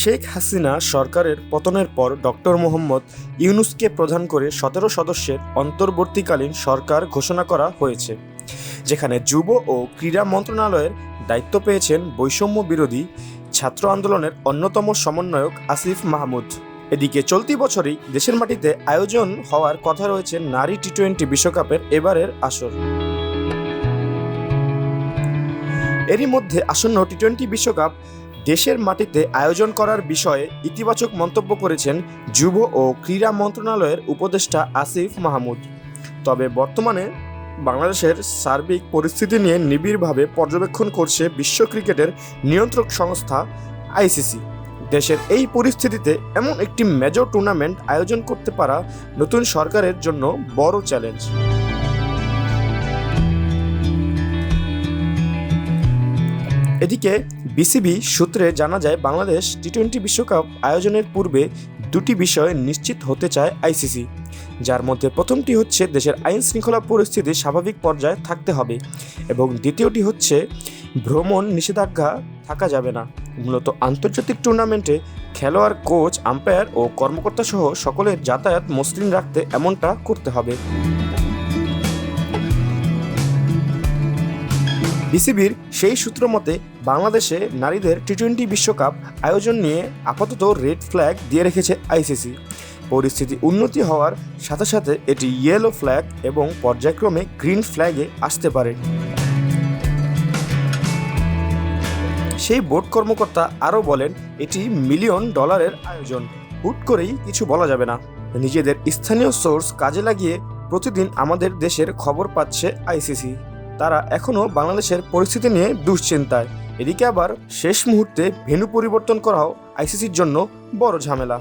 শেখ হাসিনা সরকারের পতনের পর ডক্টর মোহাম্মদ ইউনুসকে প্রধান করে সতেরো সদস্যের অন্তর্বর্তীকালীন সরকার ঘোষণা করা হয়েছে, যেখানে যুব ও ক্রীড়া মন্ত্রণালয়ের দায়িত্ব পেয়েছেন বৈষম্য বিরোধী ছাত্র আন্দোলনের অন্যতম সমন্বয়ক আসিফ মাহমুদ। এদিকে চলতি বছরই দেশের মাটিতে আয়োজন হওয়ার কথা রয়েছে নারী টি টোয়েন্টি বিশ্বকাপের এবারের আসর। এরই মধ্যে আসন্ন টি টোয়েন্টি বিশ্বকাপ দেশের মাটিতে আয়োজন করার বিষয়ে ইতিবাচক মন্তব্য করেছেন যুব ও ক্রীড়া মন্ত্রণালয়ের উপদেষ্টা আসিফ মাহমুদ। তবে বর্তমানে বাংলাদেশের সার্বিক পরিস্থিতি নিয়ে নিবিড়ভাবে পর্যবেক্ষণ করছে বিশ্ব ক্রিকেটের নিয়ন্ত্রক সংস্থা আইসিসি। দেশের এই পরিস্থিতিতে এমন একটি মেজর টুর্নামেন্ট আয়োজন করতে পারা নতুন সরকারের জন্য বড় চ্যালেঞ্জ এদিকে বিসিবি সূত্রে জানা যায়, বাংলাদেশ টি টোয়েন্টি বিশ্বকাপ আয়োজনের পূর্বে দুটি বিষয় নিশ্চিত হতে চায় আইসিসি, যার মধ্যে প্রথমটি হচ্ছে দেশের আইন শৃঙ্খলা পরিস্থিতি স্বাভাবিক পর্যায়ে থাকতে হবে এবং দ্বিতীয়টি হচ্ছে ভ্রমণ নিষেধাজ্ঞা থাকা যাবে না। মূলত আন্তর্জাতিক টুর্নামেন্টে খেলোয়াড়, কোচ, আম্পায়ার ও কর্মকর্তা সহ সকলের যাতায়াত মসৃণ রাখতে এমনটা করতে হবে। বিসিবির সেই সূত্র মতে বাংলাদেশে নারীদের টি টোয়েন্টি বিশ্বকাপ আয়োজন নিয়ে আপাতত রেড ফ্ল্যাগ দিয়ে রেখেছে আইসিসি। পরিস্থিতি উন্নতি হওয়ার সাথে সাথে এটি ইয়েলো ফ্ল্যাগ এবং পর্যায়ক্রমে গ্রিন ফ্ল্যাগে আসতে পারে। সেই বোর্ড কর্মকর্তা আরও বলেন, এটি মিলিয়ন ডলারের আয়োজন। হুট করেই কিছু বলা যাবে না। নিজেদের স্থানীয় সোর্স কাজে লাগিয়ে প্রতিদিন আমাদের দেশের খবর পাচ্ছে আইসিসি। তারা এখনও বাংলাদেশের পরিস্থিতি নিয়ে দুশ্চিন্তায়। এদিকে আবার শেষ মুহূর্তে ভেন্যু পরিবর্তন করাও আইসিসির জন্য বড় ঝামেলা।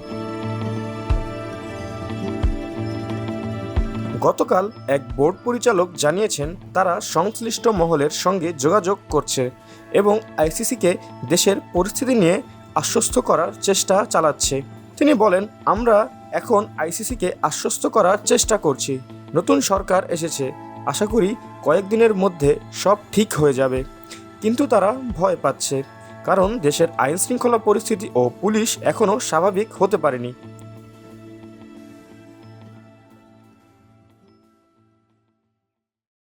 গতকাল এক বোর্ড পরিচালক জানিয়েছেন, তারা সংশ্লিষ্ট মহলের সঙ্গে যোগাযোগ করছে এবং আইসিসিকে দেশের পরিস্থিতি নিয়ে আশ্বস্ত করার চেষ্টা চালাচ্ছে। তিনি বলেন, আমরা এখন আইসিসিকে আশ্বস্ত করার চেষ্টা করছি। নতুন সরকার এসেছে। আশা করি কয়েকদিনের মধ্যে সব ঠিক হয়ে যাবে। কিন্তু তারা ভয় পাচ্ছে, কারণ দেশের আইন শৃঙ্খলা পরিস্থিতি ও পুলিশ এখনও স্বাভাবিক হতে পারেনি।